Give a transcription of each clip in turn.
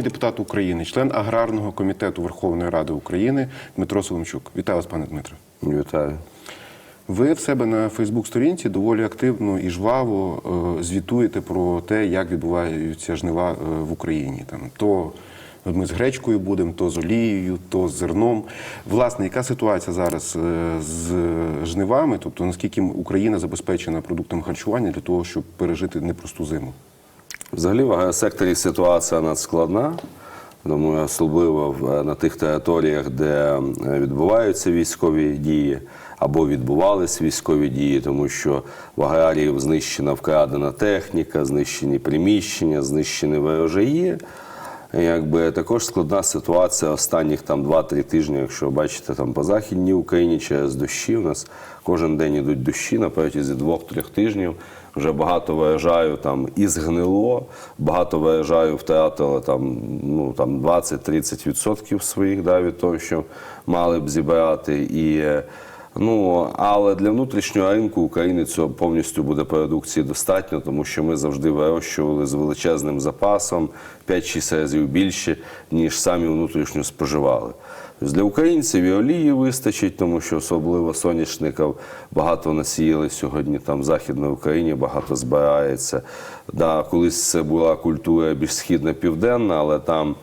народний депутат України, член аграрного комітету Верховної Ради України Дмитро Соломчук. Вітаю вас, пане Дмитро. Вітаю. Ви в себе на Фейсбук-сторінці доволі активно і жваво е, звітуєте про те, як відбуваються жнива е, в Україні. Там то ми з гречкою будемо, то з олією, то з зерном. Власне, яка ситуація зараз е, з жнивами? Тобто наскільки Україна забезпечена продуктами харчування для того, щоб пережити непросту зиму? Взагалі в агросекторі ситуація надскладна. Думаю, особливо в- на тих територіях, де е, відбуваються військові дії або відбувались військові дії, тому що в аграріїв знищена вкрадена техніка, знищені приміщення, знищені ворожаї. Якби також складна ситуація останніх там 2-3 тижні, якщо бачите там по західній Україні через дощі. У нас кожен день ідуть дощі на протязі 2-3 тижнів. Вже багато виїжджаю там і згнило, багато виїжджаю втратили там, ну, там 20-30% своїх да, від того, що мали б зібрати. І, ну, але для внутрішнього ринку України цього повністю буде продукції достатньо, тому що ми завжди вирощували з величезним запасом 5-6 разів більше, ніж самі внутрішньо споживали. Тобто Для українців і олії вистачить, тому що особливо соняшників багато насіяли сьогодні там в Західній Україні, багато збирається. Да, колись це була культура більш східна-південна, але там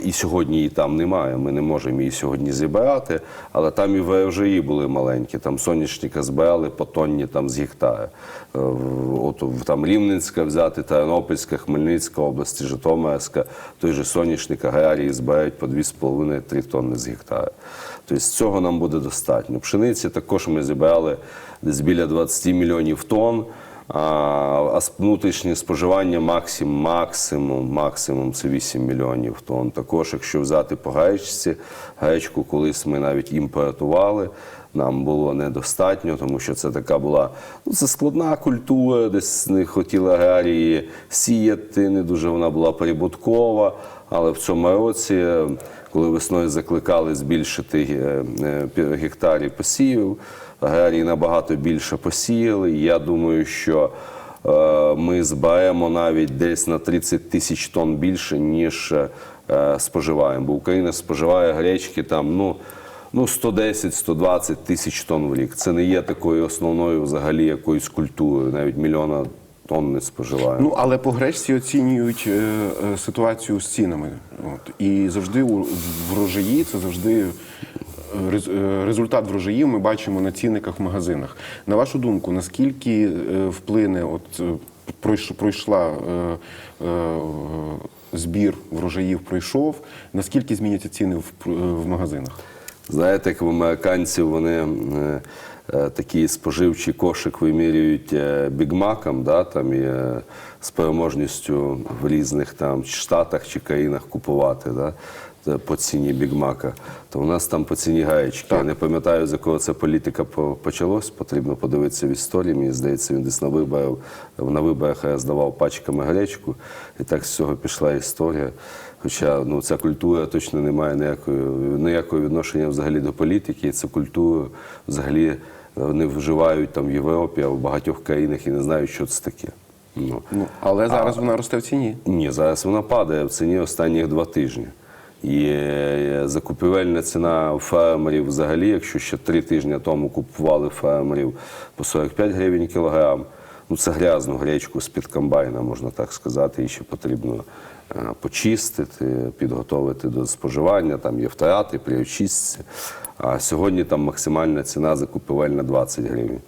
і сьогодні її там немає. Ми не можемо її сьогодні зібрати, але там і ВРЖІ були маленькі. Там соняшника збирали по тонні там з гектара. Е, От там Рівненська взяти, Тернопільська, Хмельницька області, Житомирська, той же соняшник аграрії збирають по 2,5-3 тонни з гектара. Тобто цього нам буде достатньо. Пшениці також ми зібрали десь біля 20 мільйонів тонн. А, внутрішнє споживання максимум, максимум, максимум це 8 мільйонів тонн. Також, якщо взяти по гречці, гречку колись ми навіть імпортували. Нам було недостатньо, тому що це така була ну, це складна культура, десь не хотіли аграрії сіяти, не дуже вона була прибуткова. Але в цьому році, коли весною закликали збільшити е, е, посівів, аграрії набагато більше посіяли. Я думаю, що е, ми зберемо навіть десь на 30 тисяч тонн більше, ніж е, споживаємо. Бо Україна споживає гречки там, ну. Ну, 110-120 тисяч тонн в рік. Це не є такою основною взагалі якоюсь культурою. Навіть мільйона тонн не споживаємо. Ну але по гречці оцінюють е, е, ситуацію з цінами. От і завжди у врожаї це завжди. Е, рез- Результат врожаїв ми бачимо на цінниках в магазинах. На вашу думку, наскільки е, вплине, от е, пройшла збір врожаїв пройшов, наскільки зміняться ціни в, магазинах? Знаєте, як в американців вони такий споживчий кошик вимірюють бігмаком, да, там, і, з переможністю в різних там штатах чи країнах купувати да, по ціні бігмака. То у нас там по ціні гаєчки. Я не пам'ятаю, з якого це політика по- почалось. Потрібно подивитися в історії. Мені здається, він десь на виборах, на виборах я здавав пачками гречку, і так з цього пішла історія. Хоча ну, ця культура точно не має ніякої, ніякого відношення взагалі до політики. І цю культуру взагалі вони вживають там в Європі, а в багатьох країнах і не знають, що це таке. Ну. Ну але зараз вона росте в ціні. Ні, зараз вона падає в ціні останніх два тижні. І е, закупівельна ціна фермерів взагалі, якщо ще три тижні тому купували фермерів по 45 гривень кілограм, ну це грязну гречку з-під комбайна, можна так сказати, її ще потрібно е, почистити, підготовити до споживання, там є втрати при очистці. А сьогодні там максимальна ціна закупівельна 20 гривень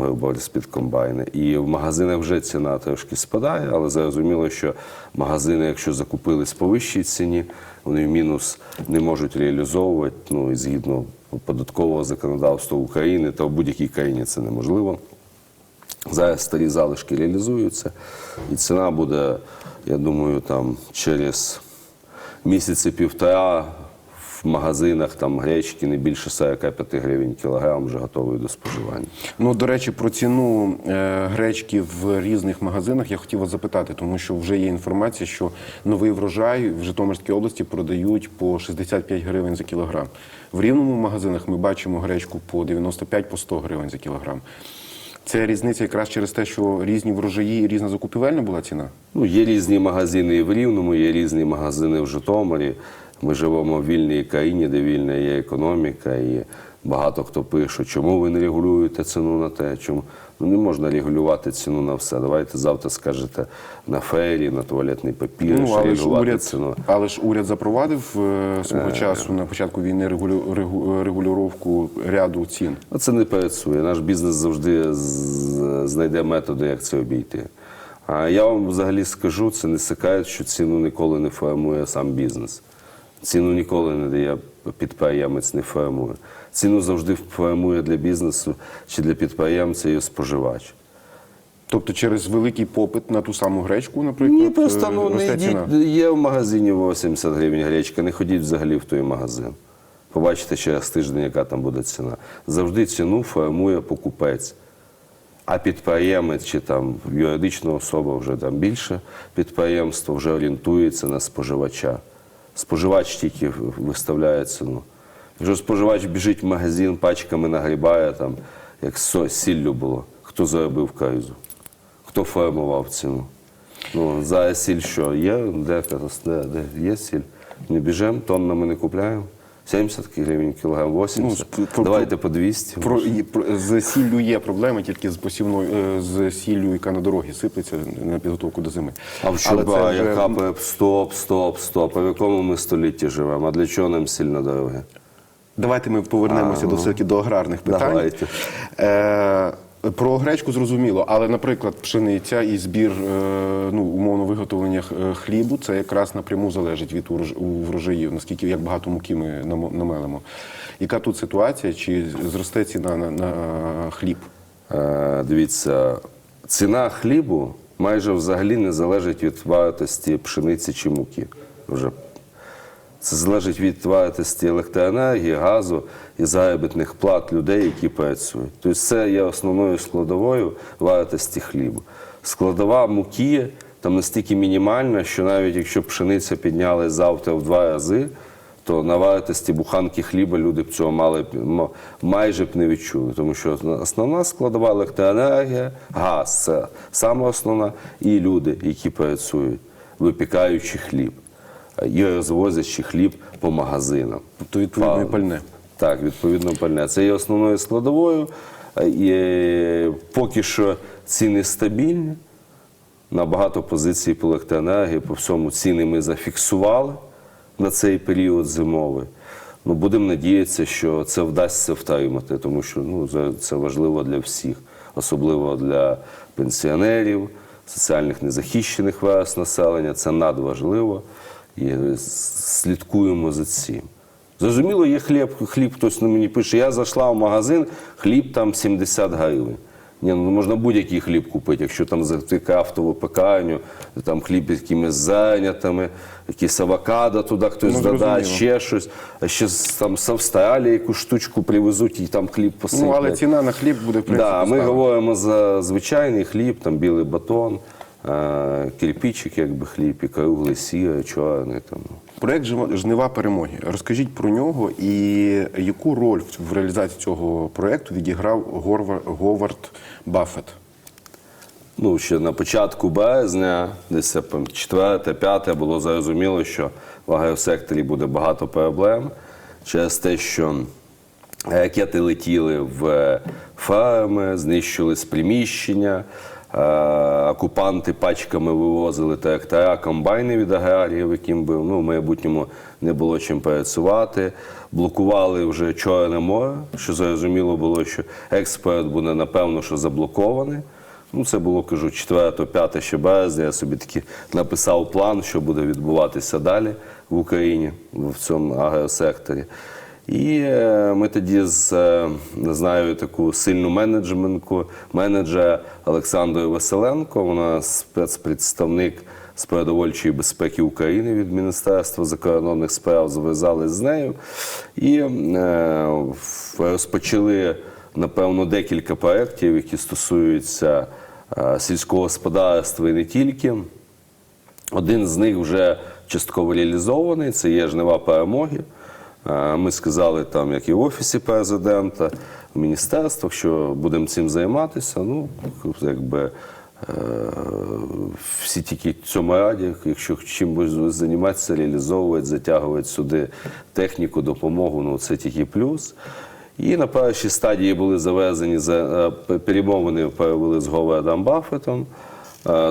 говоря, з-під комбайна. І в магазинах вже ціна трошки спадає, але зрозуміло, що магазини, якщо закупились по вищій ціні, вони в мінус не можуть реалізовувати. Ну і згідно податкового законодавства України, то в будь-якій країні це неможливо. Зараз старі залишки реалізуються, і ціна буде, я думаю, там через місяці півтора в магазинах там гречки не більше 45 гривень кілограм вже готовий до споживання. Ну, до речі, про ціну е, гречки в різних магазинах я хотів вас запитати, тому що вже є інформація, що новий врожай в Житомирській області продають по 65 гривень за кілограм. В рівному магазинах ми бачимо гречку по 95 по 100 гривень за кілограм. Це різниця якраз через те, що різні врожаї і різна закупівельна була ціна. Ну, є різні магазини і в Рівному, є різні магазини в Житомирі. Ми живемо в вільній країні, де вільна є економіка, і багато хто пише, чому ви не регулюєте ціну на те, чому ну не можна регулювати ціну на все. Давайте завтра скажете на фері, на туалетний папір, Ну, але регулювати уряд, ціну. але ж уряд запровадив е, свого часу на початку війни регулю, регу, регулювання ряду цін. А це не працює. Наш бізнес завжди знайде методи, як це обійти. А я вам взагалі скажу, це не секрет, що ціну ніколи не формує сам бізнес. Ціну ніколи не дає підприємець, не формує. Ціну завжди формує для бізнесу чи для підприємця і споживач. Тобто через великий попит на ту саму гречку, наприклад, Ні, просто е, ну, не йдіть, є в магазині 80 гривень гречка, не ходіть взагалі в той магазин. Побачите через тиждень, яка там буде ціна. Завжди ціну формує покупець. А підприємець чи там юридична особа вже там більше підприємство вже орієнтується на споживача. Споживач тільки виставляє ціну. Якщо споживач біжить в магазин, пачками нагрібає, там, як сіллю було, хто заробив кризу, хто формував ціну. Ну, зараз сіль що? Є, де, де, де є сіль? Не біжимо, тоннами не купляємо. 70 гривень кілограм, 80. Ну, про- Давайте по 200. Про, про- з сіллю є проблеми, тільки з посівною е, з сіллю, яка на дорогі сиплеться на підготовку до зими. А в Але це вже- яка пе- стоп, стоп, стоп. А в якому ми столітті живемо? А для чого нам сильно дороги? Давайте ми повернемося до все-таки до аграрних питань. Давайте. Е, про гречку зрозуміло, але, наприклад, пшениця і збір е, ну, умовно виготовлення е, хлібу, це якраз напряму залежить від урож- у врожаїв, наскільки як багато муки ми намелимо. Яка тут ситуація? Чи зросте ціна на, на хліб? Е, дивіться, ціна хлібу майже взагалі не залежить від вартості пшениці чи муки. Вже. Це залежить від вартості електроенергії, газу і заробітних плат людей, які працюють. Тобто це є основною складовою вартості хлібу. Складова муки там настільки мінімальна, що навіть якщо пшениця піднялась завтра в два рази, то на вартості буханки хліба люди б цього мали майже б не відчули, тому що основна складова електроенергія, газ це саме основна, і люди, які працюють, випікаючи хліб і розвозячи хліб по магазинам. Тобто відповідно і пальне. Так, відповідно пальне. Це є основною складовою. І поки що ціни стабільні. На багато позицій по електроенергії, по всьому ціни ми зафіксували на цей період зимовий. Ну, будемо надіятися, що це вдасться втримати, тому що ну, це- це важливо для всіх, особливо для пенсіонерів, соціальних незахищених верст населення. Це надважливо. І слідкуємо за цим. Зрозуміло, є хліб, хліб хтось на мені пише, я зайшла в магазин, хліб там 70 гривень. Ні, ну можна будь-який хліб купити, якщо там зайти крафтову пекарню, там хліб з якимись зайнятими, якісь авокадо туди хтось Ну, додасть, ще щось, а ще там з Австралії якусь штучку привезуть і там хліб посиплять. Ну, але ціна на хліб буде в принципі. Да, ми говоримо за звичайний хліб, там білий батон, е, кирпичик, якби хліб, і круглий сір, чорний. Там. Проект Жнива перемоги. Розкажіть про нього і яку роль в- реалізації цього проекту відіграв Говард Баффет? Ну, ще на початку березня, десь там 4-5 було зрозуміло, що в агросекторі буде багато проблем через те, що ракети летіли в ферми, знищились приміщення, е, окупанти пачками вивозили трактора, комбайни від аграріїв, яким би ну, в майбутньому не було чим працювати. Блокували вже Чорне море, що зрозуміло було, що експорт буде напевно що заблокований. Ну, це було, кажу, 4-5 ще березня. Я собі таки написав план, що буде відбуватися далі в Україні в цьому агросекторі. І е, ми тоді з е, не знаю таку сильну менеджментку, менеджера Олександрою Василенко, вона спецпредставник з продовольчої безпеки України від Міністерства закордонних справ, зв'язались з нею і е, розпочали напевно декілька проєктів, які стосуються сільського господарства і не тільки. Один з них вже частково реалізований це є жнива перемоги. Е, Ми сказали там, як і в офісі президента, в міністерствах, що будемо цим займатися. Ну, якби е, всі тільки в цьому раді, якщо чимось займатися, реалізовувати, затягувати сюди техніку, допомогу, ну це тільки плюс. І на першій стадії були завезені за е, перемовини провели з Говардом Баффетом.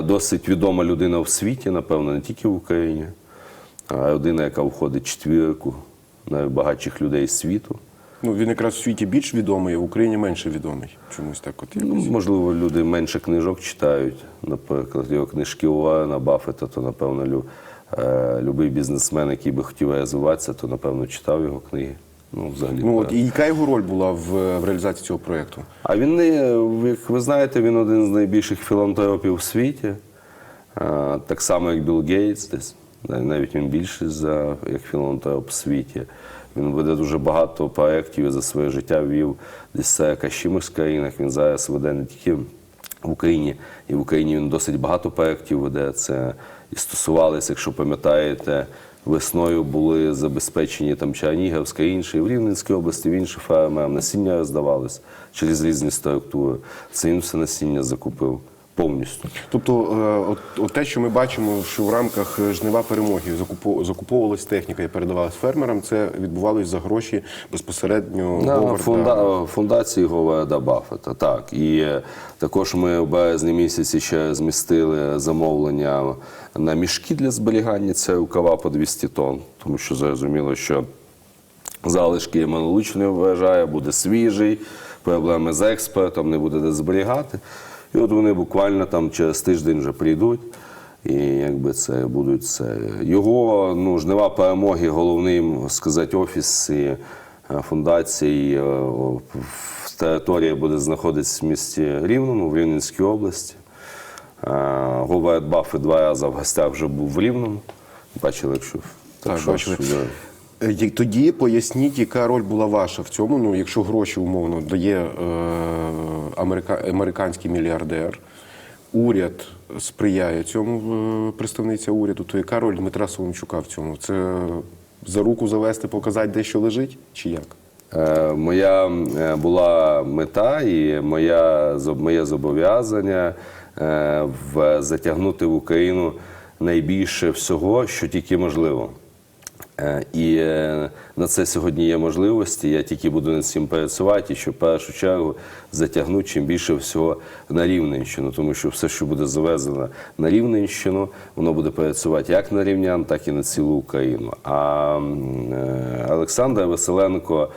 Досить відома людина в світі, напевно, не тільки в Україні, а людина, яка входить в четвірку найбагатших людей світу. Ну, він якраз в світі більш відомий, а в Україні менше відомий. Чомусь так от Ну, можливо, люди менше книжок читають. Наприклад, його книжки Уоррена Баффета, то, напевно, лю, е, любий бізнесмен, який би хотів розвиватися, то, напевно, читав його книги. Ну, взагалі. Ну, от, і яка його роль була в, в реалізації цього проєкту? А він не, як ви знаєте, він один з найбільших філантропів у світі. Так само, як Білл Гейтс, десь навіть він більший за як філантроп в світі. Він веде дуже багато проєктів за своє життя вів десь 40 чимось країнах. Він зараз веде не тільки в Україні, і в Україні він досить багато проєктів веде. Це і стосувалося, якщо пам'ятаєте, весною були забезпечені там Чернігівська, інші, і в Рівненській області, в інших фермерам насіння роздавалось через різні структури. Це він все насіння закупив повністю. Тобто, е, от, те, що ми бачимо, що в рамках жнива перемоги закупо- закуповувалась техніка і передавалась фермерам, це відбувалось за гроші безпосередньо На Говарда. фунда... фундації Говарда Баффета, так. І е, також ми в березні місяці ще змістили замовлення на мішки для зберігання. Це рукава по 200 тонн, тому що зрозуміло, що залишки минулорічної врожаю буде свіжий, проблеми з експортом, не буде де зберігати. І от вони буквально там через тиждень вже прийдуть. І якби це будуть це його ну, жнива перемоги, головний сказати, офіс і е, фундації е, в території буде знаходитися в місті Рівному, в Рівненській області. Е, Говард Баффет два рази в гостях вже був в Рівному. Бачили, якщо Так, що бачили. як- Тоді поясніть, яка роль була ваша в цьому. Ну, якщо гроші умовно дає е, америка, американський мільярдер, уряд сприяє цьому, е, представниця уряду, то яка роль Дмитра Соломчука в цьому? Це за руку завести, показати, де що лежить, чи як? Е, Моя е, була мета і моя, моє зобов'язання е, в, затягнути в Україну найбільше всього, що тільки можливо. Е, І е, на це сьогодні є можливості. Я тільки буду над цим працювати, і що в першу чергу затягнути чим більше всього на Рівненщину, тому що все, що буде завезено на Рівненщину, воно буде працювати як на рівнян, так і на цілу Україну. А е, Олександра Василенко.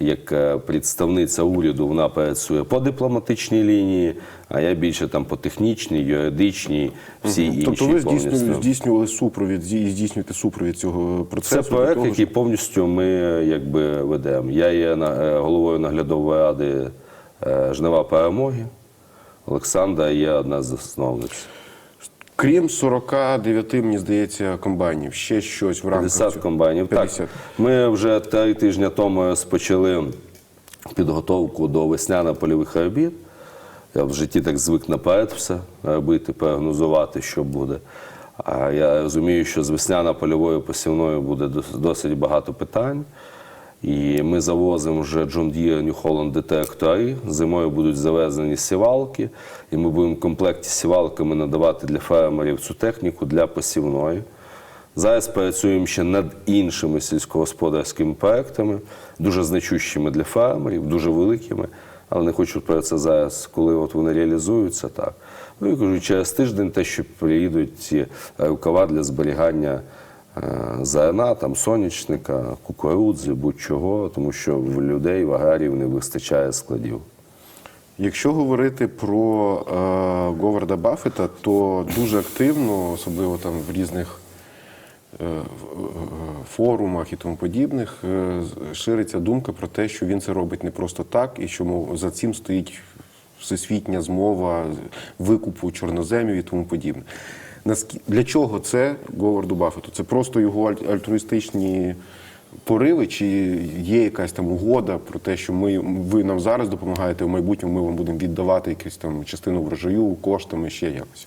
Як е, представниця уряду вона працює по дипломатичній лінії, а я більше там по технічній, юридичній, всій іншій тобто ви здійснювали, здійснювали супровід, здійснюєте супровід цього процесу? Це проект, того, який повністю ми якби ведемо. Я є е, головою наглядової ради е, Жнива перемоги. Олександра є одна з засновниць. Крім 49, мені здається, комбайнів, ще щось в рамках 50 цього? комбайнів. 50. Так, ми вже три тижні тому розпочали підготовку до весняно-польових робіт. Я в житті так звик наперед все робити, прогнозувати, що буде. А я розумію, що з весняно-польовою посівною буде досить багато питань. І ми завозимо вже John Deere New Holland детектори. Зимою будуть завезені сівалки, і ми будемо в комплекті сівалками надавати для фермерів цю техніку для посівної. Зараз працюємо ще над іншими сільськогосподарськими проектами, дуже значущими для фермерів, дуже великими, але не хочу про це зараз, коли от вони реалізуються так. Ну і кажу, через тиждень те, що приїдуть ці рукава для зберігання зерна, там сонячника, кукурудзи, будь-чого, тому що в людей, в аграріїв не вистачає складів. Якщо говорити про е, Говарда Баффета, то дуже активно, особливо там в різних е, е, форумах і тому подібних, е, шириться думка про те, що він це робить не просто так, і що за цим стоїть всесвітня змова викупу чорноземів і тому подібне. Для чого це Говарду Баффету? Це просто його аль- альтруїстичні пориви, чи є якась там угода про те, що ми, ви нам зараз допомагаєте, в майбутньому ми вам будемо віддавати якусь там частину врожаю коштами ще якось?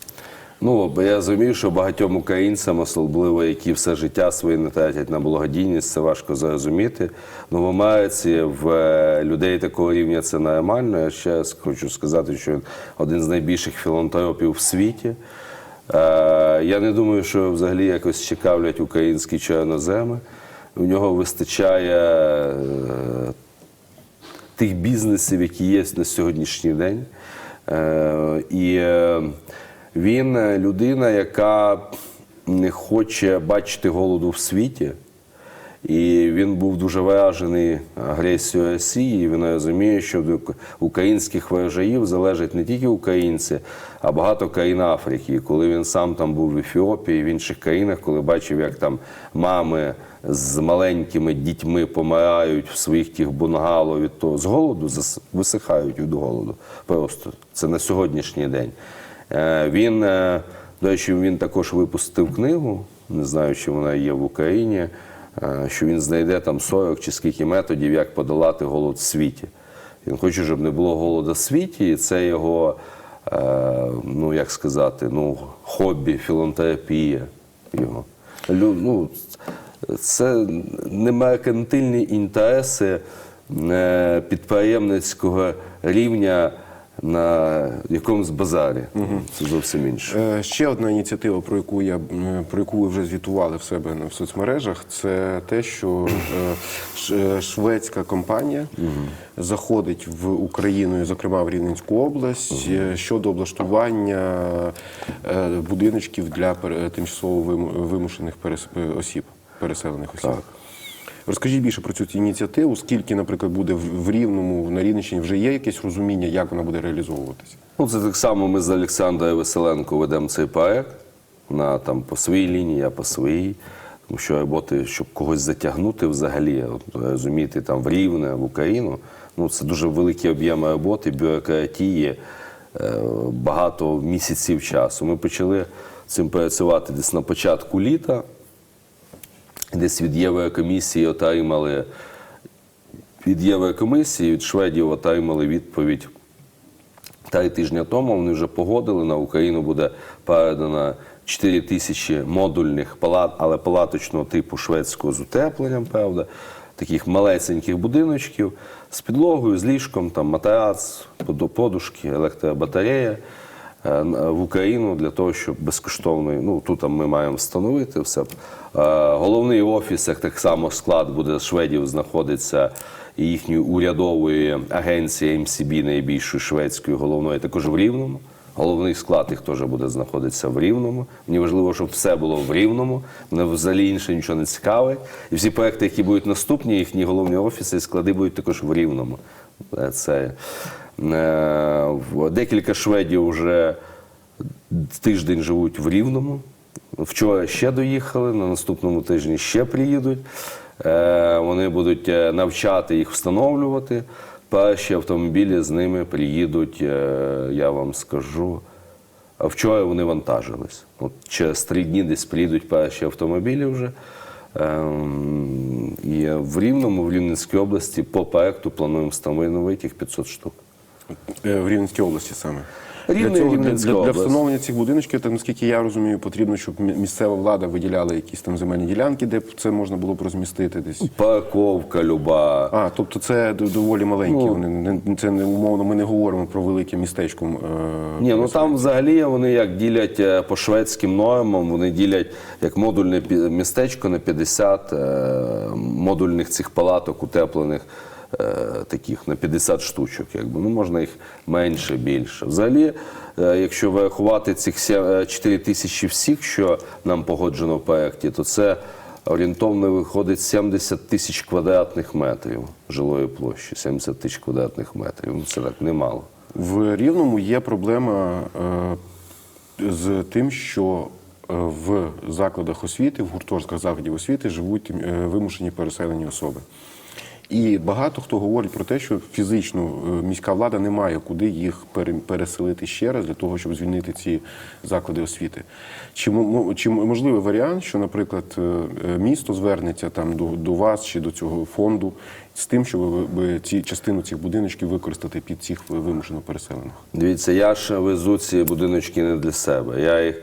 Ну, бо я розумію, що багатьом українцям, особливо які все життя своє не тратять на благодійність, це важко зрозуміти. Ну, в Америці в е, людей такого рівня це нормально. Я ще раз хочу сказати, що він один з найбільших філантропів в світі. Е, Я не думаю, що взагалі якось цікавлять українські чорноземи. У нього вистачає е, тих бізнесів, які є на сьогоднішній день. Е, І він людина, яка не хоче бачити голоду в світі. І він був дуже вражений агресією Росії. І він розуміє, що від українських ворожаїв залежать не тільки українці, а багато країн Африки. І коли він сам там був в Ефіопії, в інших країнах, коли бачив, як там мами з маленькими дітьми помирають в своїх тих бунгало від того з голоду, висихають від голоду. Просто це на сьогоднішній день. Е, Він, е, до речі, він також випустив книгу, не знаю, чи вона є в Україні, що він знайде там 40 чи скільки методів, як подолати голод в світі. Він хоче, щоб не було голоду в світі, і це його, е, ну як сказати, ну, хобі, філантропія його. Ну, це не меркантильні інтереси е, підприємницького рівня на якомусь базарі. Це зовсім інше. Е, Ще одна ініціатива, про яку я про яку ви вже звітували в себе в соцмережах, це те, що е, е, шведська компанія заходить в Україну, зокрема в Рівненську область, щодо облаштування е, будиночків для тимчасово виму- вимушених осіб, переселених осіб. Так. Розкажіть більше про цю ініціативу, скільки, наприклад, буде в Рівному, на Рівненщині вже є якесь розуміння, як вона буде реалізовуватися? Ну, це так само ми з Олександрою Веселенко ведемо цей проект. Вона там по своїй лінії, я по своїй. Тому що роботи, щоб когось затягнути взагалі, от, розуміти, там в Рівне, в Україну, ну це дуже великі об'єми роботи, бюрократії, е, багато місяців часу. Ми почали цим працювати десь на початку літа. Десь від Єврокомісії отримали від Єврокомісії, від Шведів отримали відповідь три тижні тому. Вони вже погодили. На Україну буде передано 4 тисячі модульних палат, але палаточного типу шведського з утепленням, правда, таких малесеньких будиночків з підлогою, з ліжком, там матрац, подушки, електробатарея. Е, В Україну для того, щоб безкоштовно, ну тут ми маємо встановити все. Е, Головний офіс, як так само склад буде шведів, знаходиться і їхньої урядової агенції МСБ, найбільшої шведської головної, також в Рівному. Головний склад їх теж буде знаходитися в Рівному. Мені важливо, щоб все було в Рівному. Мене взагалі інше нічого не цікавить. І всі проекти, які будуть наступні, їхні головні офіси і склади будуть також в Рівному. Е, Це е, декілька шведів вже тиждень живуть в Рівному. Вчора ще доїхали, на наступному тижні ще приїдуть. Е, Вони будуть е, навчати їх встановлювати. Перші автомобілі з ними приїдуть, е, я вам скажу. Вчора вони вантажились. От через три дні десь приїдуть перші автомобілі вже. Ем, І в Рівному, в Рівненській області по проекту плануємо встановити їх 500 штук. Е, В Рівненській області саме. Рівне, для, цього, для, для, для встановлення цих будиночків, то, наскільки я розумію, потрібно, щоб місцева влада виділяла якісь там земельні ділянки, де б це можна було б розмістити десь. Парковка люба. А, тобто це доволі маленькі. Ну. Вони це не умовно. Ми не говоримо про велике містечко. е, Ні, ну там взагалі вони як ділять е, по шведським нормам, вони ділять як модульне містечко на 50 е, модульних цих палаток утеплених. Е, Таких на 50 штучок, якби ну можна їх менше, більше. Взагалі, е, якщо врахувати цих сім- е, 4 тисячі всіх, що нам погоджено в проєкті, то це орієнтовно виходить 70 тисяч квадратних метрів жилої площі. 70 тисяч квадратних метрів. Ну це так немало. В Рівному є проблема з тим, що в закладах освіти, в гуртожитках закладів освіти живуть вимушені переселені особи. І багато хто говорить про те, що фізично е, міська влада не має куди їх пере- переселити ще раз для того, щоб звільнити ці заклади освіти. Чи, чи можливий варіант, що, наприклад, е, е, місто звернеться там до, до вас чи до цього фонду з тим, щоб ці частину цих будиночків використати під цих вимушено переселених? Дивіться, я ж везу ці будиночки не для себе. Я їх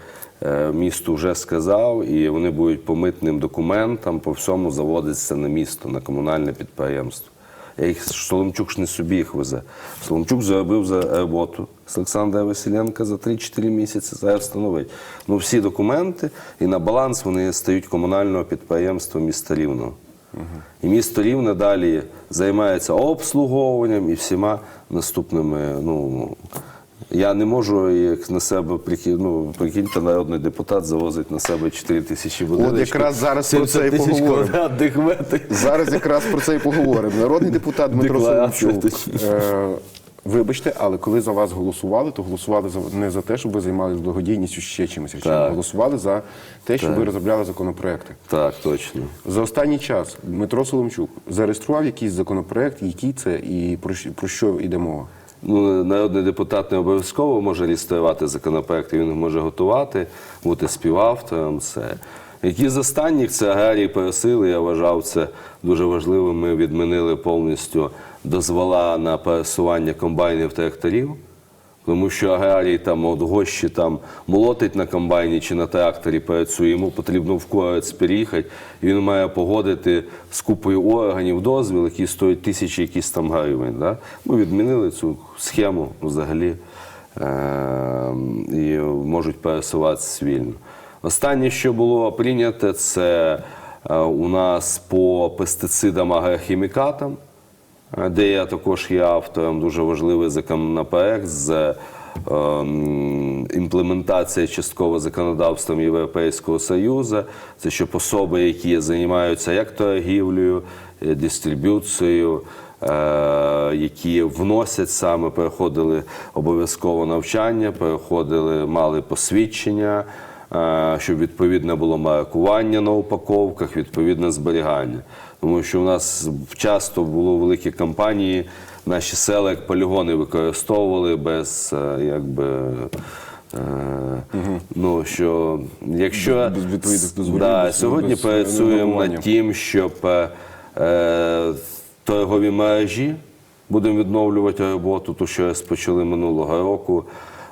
місту вже сказав, і вони будуть по митним документам, по всьому заводитися на місто, на комунальне підприємство. Я їх Соломчук ж не собі їх везе. Соломчук заробив за роботу з Олександра Василенка за 3-4 місяці. Зараз встановить. Ну, всі документи і на баланс вони стають комунального підприємства міста Рівного. І місто Рівне далі займається обслуговуванням і всіма наступними. Ну, я не можу як на себе прикинь- ну, прикиньте, народний депутат завозить на себе 4 тисячі будиночків. якраз зараз про це і поговоримо. Зараз якраз про це і поговоримо. Народний депутат Дмитро Соломчук. Е, вибачте, але коли за вас голосували, то голосували за не за те, щоб ви займалися благодійністю ще чимось. а Голосували за те, щоб ви розробляли законопроекти. Так, точно. За останній час Дмитро Соломчук зареєстрував якийсь законопроект, який це і про що йде мова? Ну, народний депутат не обов'язково може реєструвати законопроекти, він може готувати, бути співавтором. Це. Які з останніх це аграрії пересили, я вважав це дуже важливим. Ми відмінили повністю дозвола на пересування комбайнів тракторів. Тому що аграрій там от гощі там молотить на комбайні чи на тракторі працює, йому потрібно в корець переїхати, він має погодити з купою органів дозвіл, який стоїть тисячі якісь там гривень. Да? Ми відмінили цю схему взагалі е- і можуть пересуватися вільно. Останнє, що було прийнято, це е, у нас по пестицидам агрохімікатам де я також є автором, дуже важливий законопроект з ем, імплементація частково законодавством Європейського Союзу. Це щоб особи, які займаються як торгівлею, е, дистриб'юцією, е, які вносять саме, переходили обов'язково навчання, переходили, мали посвідчення. е, Щоб відповідне було маркування на упаковках, відповідне зберігання. Тому що у нас часто було великі кампанії, наші села як полігони використовували без е, якби. е, Ну що якщо да, сьогодні працюємо над тим, щоб е, е, торгові мережі будемо відновлювати роботу, ту, що розпочали минулого року.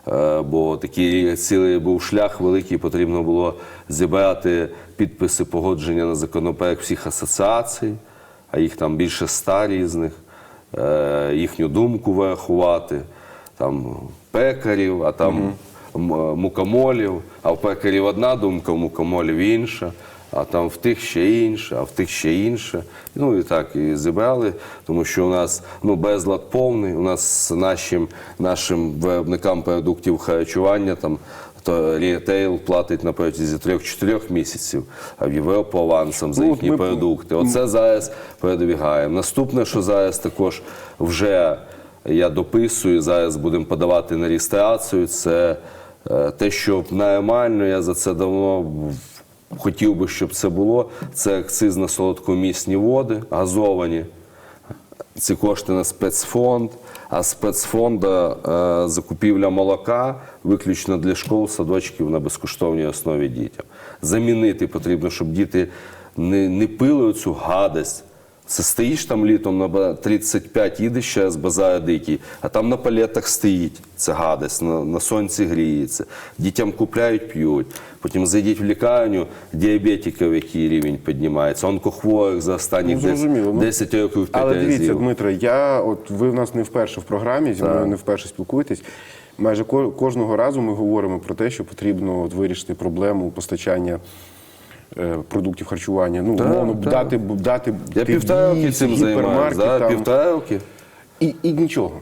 Е, Бо такий цілий був шлях великий, потрібно було зібрати підписи погодження на законопроект всіх асоціацій, а їх там більше ста різних, е, їхню думку врахувати, там пекарів, а там мукомолів, а в пекарів одна думка, в мукомолів інша, а там в тих ще інша, а в тих ще інша. Ну і так і зібрали, тому що у нас ну, безлад повний, у нас нашим, нашим виробникам продуктів харчування там. То рітейл платить на протязі 3-4 місяців, а в Європу авансом за Ну, їхні ми- продукти. Оце зараз передвігаємо. Наступне, що зараз також вже я дописую, зараз будемо подавати на реєстрацію, це е, те, що нормально, я за це давно хотів би, щоб це було. Це акциз на солодкомісні води, газовані. Ці кошти на спецфонд, а спецфонда е, закупівля молока виключно для школ, садочків на безкоштовній основі дітям. Замінити потрібно, щоб діти не, не пили оцю гадость. Це стоїш там літом на 35, їдеш ще з базара дикий, а там на палетах стоїть ця гадость, на, на сонці гріється. Дітям купляють, п'ють. Потім зайдіть в лікарню, діабетиків, який рівень піднімається, онкохворих за останні Ну, зрозуміло, ну. 10 років 5 Але дивіться. Дмитро, я от ви в нас не вперше в програмі, зі мною не вперше спілкуєтесь. Майже ко- кожного разу ми говоримо про те, що потрібно от вирішити проблему постачання. Е, Продуктів харчування, ну Так, умовно так. дати дати Я півтора роки цим займаюся, да? півтора роки. і, і нічого.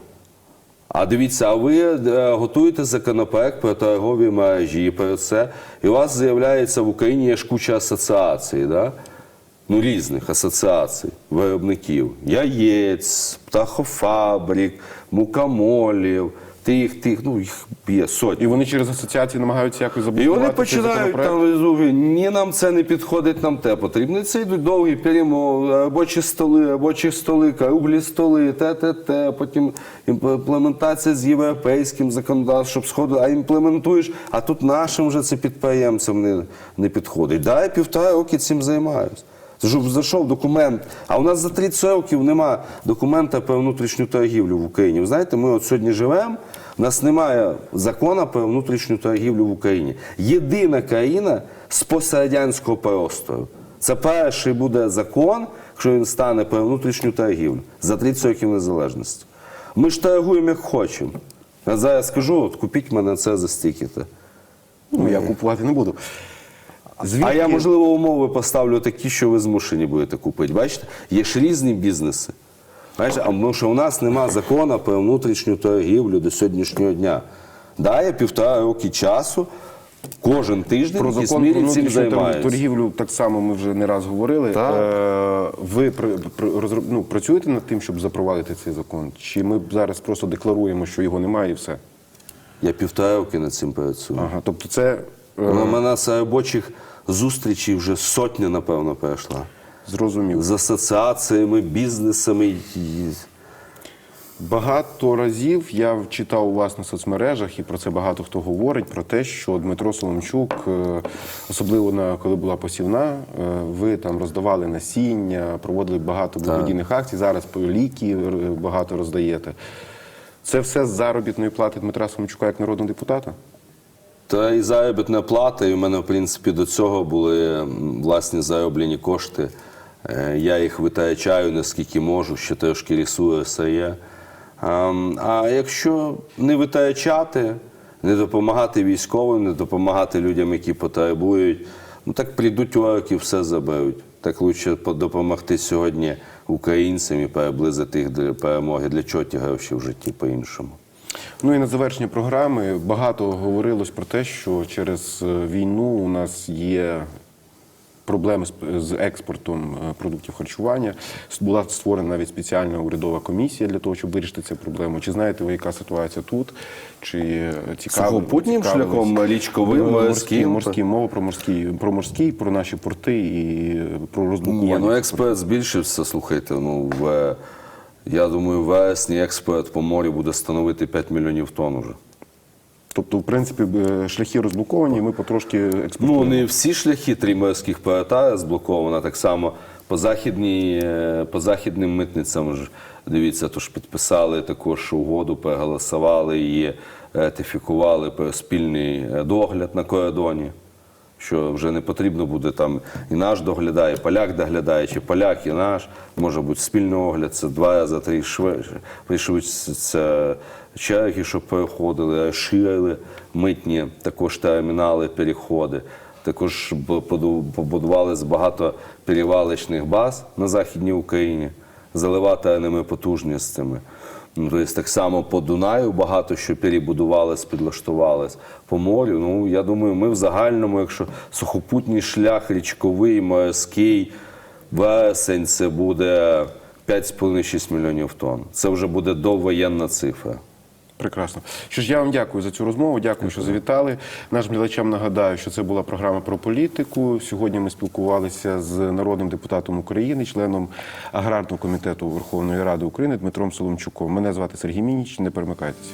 А дивіться, а ви е, готуєте законопроект про торгові мережі, про це, і у вас з'являється в Україні є ж куча асоціацій, да? ну, різних асоціацій, виробників, яєць, птахофабрик, мукомолів, тих, тих, ну їх є сотні. І вони через асоціації намагаються якось І вони починають там ні, нам це не підходить, нам те потрібно. Це йдуть довгі перемови, робочі столи, робочі столи, круглі столи, те, те, те. Потім імплементація з європейським законодавством, щоб сходу, а імплементуєш, а тут нашим вже це підприємцям не, не підходить. Да, півтора роки цим займаюся. Щоб зайшов документ, а у нас за 30 років нема документа про внутрішню торгівлю в Україні. Ви знаєте, ми от сьогодні живемо, у нас немає закону про внутрішню торгівлю в Україні. Єдина країна з пострадянського простору. Це перший буде закон, якщо він стане про внутрішню торгівлю за 30 років незалежності. Ми ж торгуємо як хочемо. Я зараз скажу, от купіть мене це за стільки-то. Ну, я купувати не буду. Звідки? А я, можливо, умови поставлю такі, що ви змушені будете купити. Бачите, є ж різні бізнеси. А тому що у нас нема закону про внутрішню торгівлю до сьогоднішнього дня. Да, я півтора роки часу, кожен тиждень Про закон про внутрішню торгівлю так само ми вже не раз говорили. Так. Е, Ви при- при- розроб- ну, працюєте над тим, щоб запровадити цей закон? Чи ми зараз просто декларуємо, що його немає і все? Я півтора роки над цим працюю. Ага, тобто це е, У мене з робочих зустрічей вже сотня, напевно, пройшла. Зрозуміло. З асоціаціями, бізнесами. і- Багато разів я читав у вас на соцмережах, і про це багато хто говорить, про те, що Дмитро Соломчук, е, особливо на коли була посівна, е, ви там роздавали насіння, проводили багато благодійних акцій. Зараз по ліки е, багато роздаєте. Це все з заробітної плати Дмитра Соломчука як народного депутата? Та і заробітна плата, і в мене, в принципі, до цього були м, власні зароблені кошти. Е, Я їх витрачаю наскільки можу, ще трошки ресурсу є. А якщо не витрачати, не допомагати військовим, не допомагати людям, які потребують, ну так прийдуть уроки, все заберуть. Так краще допомогти сьогодні українцям і приблизити їх до перемоги. Для чого ті гроші в житті по-іншому? Ну і на завершення програми багато говорилось про те, що через е, війну у нас є проблеми з- експортом е, продуктів харчування. Була створена навіть спеціальна урядова комісія для того, щоб вирішити цю проблему. Чи знаєте ви, яка ситуація тут? Чи е, цікаво Сухопутнім шляхом, річковим, Ну, морським? мова про морський, про морський, про наші порти і е, про Ні, ну експорт збільшився, слухайте. Ну, в, я думаю, в вересні експорт по морю буде становити 5 мільйонів тонн уже. Тобто, в принципі, е, шляхи розблоковані, ми потрошки експортуємо. Ну, не всі шляхи три морських зблокована так само по, західній, е, по західним митницям ж, дивіться, то ж підписали також угоду, проголосували і ратифікували про спільний е, догляд на кордоні. Що вже не потрібно буде там і наш доглядає, поляк доглядає, чи поляк, і наш. Може бути спільний огляд, це два рази три. Пришвидшиться черги, щоб переходили, розширили митні також термінали, переходи. Також побудували з багато перевалочних баз на Західній Україні, заливательними потужностями. Тобто так само по Дунаю багато що перебудувалось, підлаштувалось. По морю, ну я думаю, ми в загальному, якщо сухопутній шлях, річковий, морський, вересень це буде 5,5-6 мільйонів тонн. Це вже буде довоєнна цифра. Прекрасно. Що ж, я вам дякую за цю розмову. Дякую, що завітали. Нашим глядачам нагадаю, що це була програма про політику. Сьогодні ми спілкувалися з народним депутатом України, членом аграрного комітету Верховної Ради України Дмитром Соломчуком. Мене звати Сергій Мініч. Не перемикайтеся.